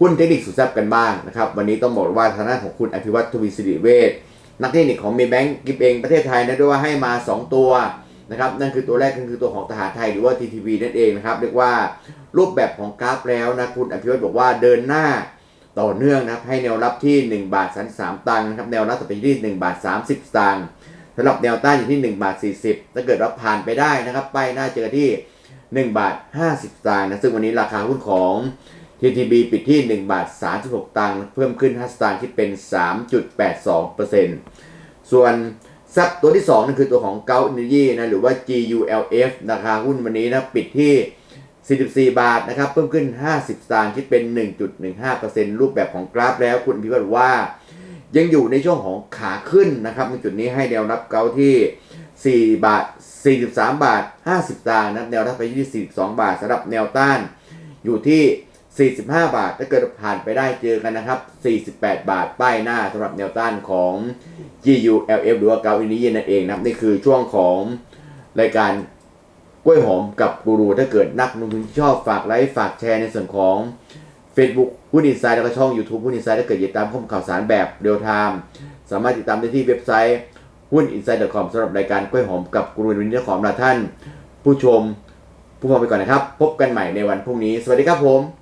หุ้นเทคนิคสุดแซ่บกันบ้างนะครับ วันนี้ต้องบอกว่าทางด้านของคุณอภิวัตทวีสิริเวชนักเทคนิคของเมย์แบงก์กิฟเองประเทศไทยนะด้วยว่าให้มา 2 ตัวนะครับนั่นคือตัวแรกก็คือตัวของทหารไทยหรือว่า TTV นั่นเองนะครับเรียกว่ารูปแบบของกราฟแล้วนะคุณอภิวัตบอกว่าเดินหน้าต่อเนื่องนะครับให้แนวรับที่ 1 บาท33ตังค์นะครับแนวรับต่อไปที่ 1 บาท 30ตังค์สำหรับแนวต้านอยู่ที่ 1 บาท 40 ถ้าเกิดว่าผ่านไปได้นะครับ ไปหน้าเจอที่ 1 บาท 50ตังค์นะซึ่งวันนี้ราคาหุ้นของ TTB ปิดที่ 1 บาท 36 ตังค์เพิ่มขึ้น 5 สตางค์คิดเป็น 3.82%ส่วนซับตัวที่2นั่นคือตัวของ g a u Energy นะหรือว่า GULF ราคาหุ้นวันนี้นะปิดที่ 44 บาทนะครับเพิ่มขึ้น 50 สตางค์คิดเป็น 1.15%รูปแบบของกราฟแล้วคุณพิวัตรว่ายังอยู่ในช่วงของขาขึ้นนะครับในจุดนี้ให้แนวรับเกาที่ 4 บาท 43 บาท 50 สตางค์นะแนวรับไปที่ 42 บาทสำหรับแนวต้านอยู่ที่ 45 บาท ถ้าเกิดผ่านไปได้เจอกันนะครับ 48 บาท ป้ายหน้าสำหรับแนวต้านของ GULF หรือว่าเกาอินดี้นั่นเองนะครับ นี่คือช่วงของรายการกล้วยหอมกับกูรู ถ้าเกิดนักลงทุนชอบฝากไลค์ฝากแชร์ในส่วนของ Facebook หุ้นอินไซด์แล้วก็ช่อง YouTube หุ้นอินไซด์ถ้าเกิดอยากตามข้อมูลข่าวสารแบบเรียลไทม์สามารถติดตามได้ที่เว็บไซต์หุ้น inside.com สำหรับรายการกล้วยหอมกับกูรูวันนี้ขอลาท่าน ผู้ชมผู้ฟังไปก่อนนะครับ พบกันใหม่ในวันพรุ่งนี้ สวัสดีครับผม